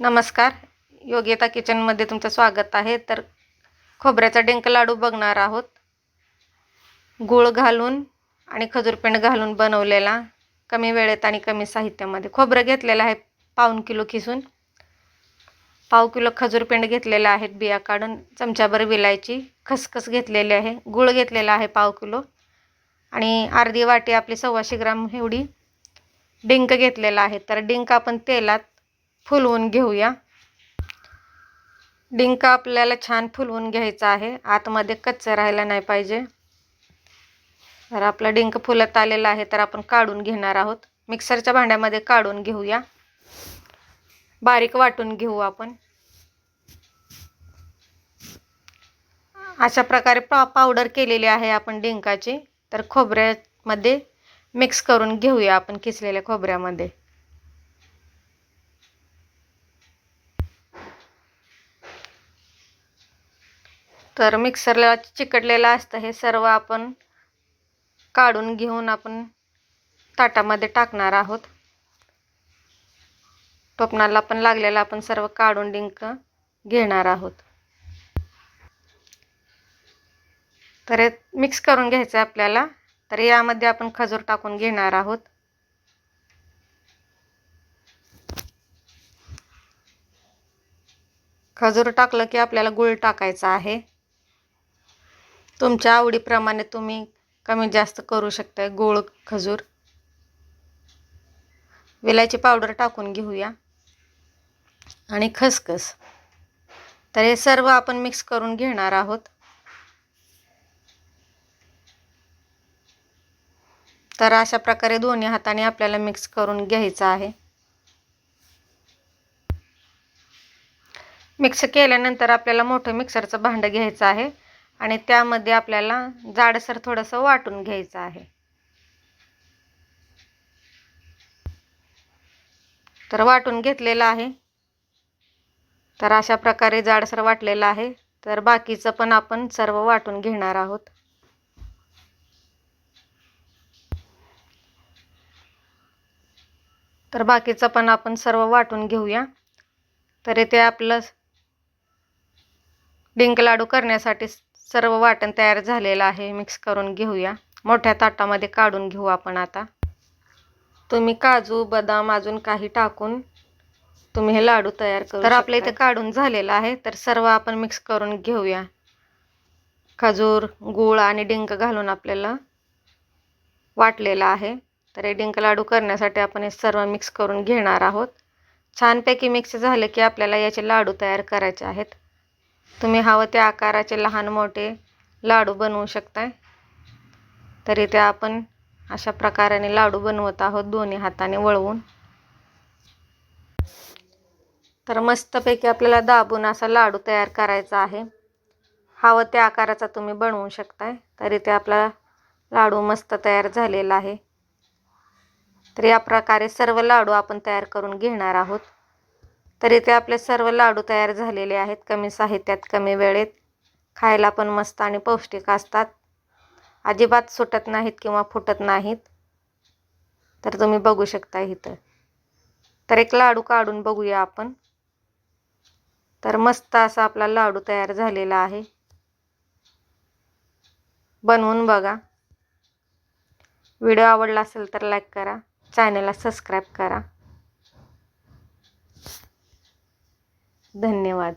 नमस्कार. योग्यता किचनमध्ये तुमचं स्वागत आहे. तर खोबऱ्याचा डिंक लाडू बघणार आहोत. गूळ घालून आणि खजूरपेंड घालून बनवलेला कमी वेळेत आणि कमी साहित्यामध्ये. खोबरं घेतलेलं आहे पाऊन किलो खिसून. पाव किलो खजूरपेंड घेतलेला आहेत बिया काढून. चमच्याभर विलायची खसखस घेतलेली आहे. गूळ घेतलेला आहे पाव किलो. आणि अर्धी वाटी आपली सव्वाशे ग्राम एवढी डिंक घेतलेला आहे. तर डिंक आपण तेलात फुलवून घेऊया. डिंक आपल्याला छान फुलवून घ्यायचा आहे. आतमध्ये कच्चं राहायला नाही पाहिजे. तर आपला डिंक फुलत आलेला आहे तर आपण काढून घेणार आहोत. मिक्सरच्या भांड्यामध्ये काढून घेऊया. बारीक वाटून घेऊ आपण. अशा प्रकारे पा पावडर केलेली आहे आपण डिंकाची. तर खोबऱ्यामध्ये मिक्स करून घेऊया आपण किसलेल्या खोबऱ्यामध्ये. तर मिक्सरला चिकटलेलं असतं. हे सर्व आपण काढून घेऊन आपण ताटामध्ये टाकणार आहोत. टोपणाला पण लागलेलं आपण सर्व काढून डिंक घेणार आहोत. तर हे मिक्स करून घ्यायचं आपल्याला. तर यामध्ये आपण खजूर टाकून घेणार आहोत. खजूर टाकलं की आपल्याला गुळ टाकायचा आहे. तुमच्या आवडीप्रमाणे तुम्ही कमी जास्त करू शकता गोळ खजूर. विलायची पावडर टाकून घेऊया. आणि खसखस. तर हे सर्व आपण मिक्स करून घेणार आहोत. तर अशा प्रकारे दोन्ही हाताने आपल्याला मिक्स करून घ्यायचं आहे. मिक्स केल्यानंतर आपल्याला मोठं मिक्सरचं भांडं घ्यायचं आहे. आणि त्यामध्ये आपल्याला जाडसर थोडंसं वाटून घ्यायचं आहे. तर वाटून घेतलेलं आहे. तर अशा प्रकारे जाडसर वाटलेलं आहे. तर बाकीचं पण आपण सर्व वाटून घेणार आहोत. तर बाकीचं पण आपण सर्व वाटून घेऊया. तर इथे आपलं डिंक लाडू करण्यासाठी सर्व वाटण तयार झालेलं आहे मिक्स करून घेऊया. मोठ्या ताटामध्ये काढून घेऊ आपण आता. तुम्ही काजू बदाम अजून काही टाकून तुम्ही हे लाडू तयार करू तर आपल्या इथे काढून झालेलं आहे तर सर्व आपण मिक्स करून घेऊया. खजूर गूळ आणि डिंक घालून आपल्याला वाटलेलं आहे. तर हे डिंक लाडू करण्यासाठी आपण हे सर्व मिक्स करून घेणार आहोत. छानपैकी मिक्स झाले की आपल्याला याचे लाडू तयार करायचे आहेत. तुम्ही हवं त्या आकाराचे लहान मोठे लाडू बनवू शकताय. तर इथे आपण अशा प्रकाराने लाडू बनवत आहोत दोन्ही हाताने वळवून. तर मस्तपैकी आपल्याला दाबून असा लाडू तयार करायचा आहे. हवं त्या आकाराचा तुम्ही बनवू शकताय. तर इथे आपला लाडू मस्त तयार झालेला आहे. तर या प्रकारे सर्व लाडू आपण तयार करून घेणार आहोत. तर इथे आपले सर्व लाडू तयार झालेले आहेत. कमी साहित्यात कमी वेळेत. खायला पण मस्त आणि पौष्टिक असतात. अजिबात सुटत नाहीत किंवा फुटत नाहीत. तर तुम्ही बघू शकता इथं. तर एक लाडू काढून बघूया आपण. तर मस्त असा आपला लाडू तयार झालेला आहे. बनवून बघा. व्हिडिओ आवडला असेल तर लाईक करा. चॅनलला सबस्क्राईब करा. धन्यवाद.